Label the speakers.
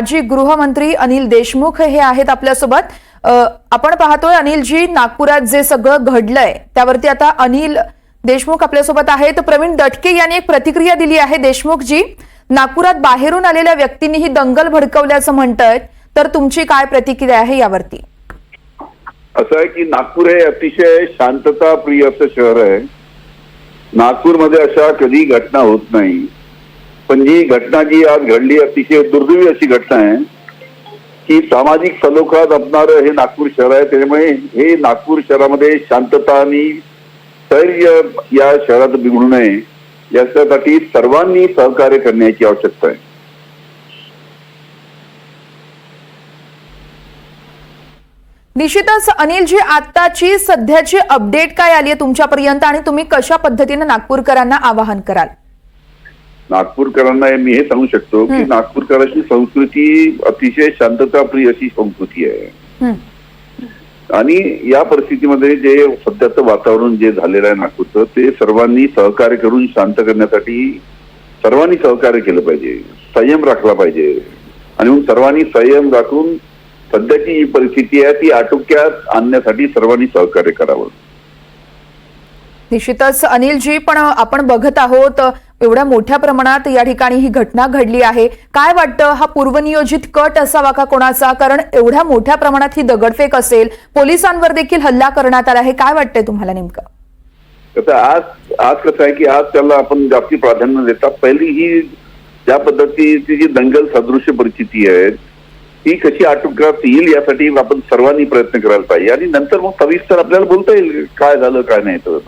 Speaker 1: माजी गृहमंत्री अनिल देशमुख हे आहेत आपल्यासोबत. आपण पाहतोय अनिलजी नागपुरात जे सगळं घडलंय त्यावरती आता अनिल देशमुख आपल्यासोबत आहेत. प्रवीण दटके यांनी एक प्रतिक्रिया दिली आहे. देशमुखजी नागपुरात बाहेरून आलेल्या व्यक्तींनी ही दंगल भडकवल्याचं म्हणतायत. तर तुमची काय प्रतिक्रिया आहे यावरती?
Speaker 2: असं आहे की नागपूर हे अतिशय शांतता प्रिय असं शहर आहे. नागपूरमध्ये अशा कधी घटना होत नाही. पण जी घटना जी आज घडली अतिशय दुर्दैवी अशी घटना आहे की सामाजिक सलोखा जपणारं हे नागपूर शहर आहे. त्याच्यामुळे हे नागपूर शहरामध्ये शांतता आणि स्थैर्य या शहरात बिघडू नये याच्यासाठी सर्वांनी सहकार्य करण्याची आवश्यकता आहे.
Speaker 1: निश्चितच अनिलजी आताची सध्याची अपडेट काय आली आहे तुमच्यापर्यंत आणि तुम्ही कशा पद्धतीने नागपूरकरांना आवाहन कराल?
Speaker 2: नागपूरकरांना मी हे सांगू शकतो की नागपूरकरांची संस्कृती अतिशय शांतताप्रिय अशी संस्कृती आहे. आणि या परिस्थितीमध्ये जे सध्याचं वातावरण जे झालेलं आहे नागपूरचं ते सर्वांनी सहकार्य करून शांत करण्यासाठी सर्वांनी सहकार्य केलं पाहिजे संयम राखला पाहिजे. आणि मग सर्वांनी संयम राखून सध्याची जी परिस्थिती आहे ती आटोक्यात आणण्यासाठी सर्वांनी सहकार्य करावं.
Speaker 1: निश्चितच अनिलजी पण आपण बघत आहोत एवढ्या मोठ्या प्रमाणात या ठिकाणी ही घटना घडली आहे. काय वाटतं? हा पूर्वनियोजित कट असावा का कोणाचा? कारण एवढ्या मोठ्या प्रमाणात ही दगडफेक असेल. पोलिसांवर देखील हल्ला करण्यात आला आहे. काय वाटतंय तुम्हाला नेमकं?
Speaker 2: कसं आज आज कसं आहे की आज त्याला आपण जास्ती प्राधान्य देता पहिली ही ज्या पद्धतीची जी दंगल सदृश्य परिस्थिती आहे ती कशी आटोक्यात येईल यासाठी आपण सर्वांनी प्रयत्न करायला पाहिजे. आणि नंतर मग सविस्तर आपल्याला बोलता येईल काय झालं काय नाही. तर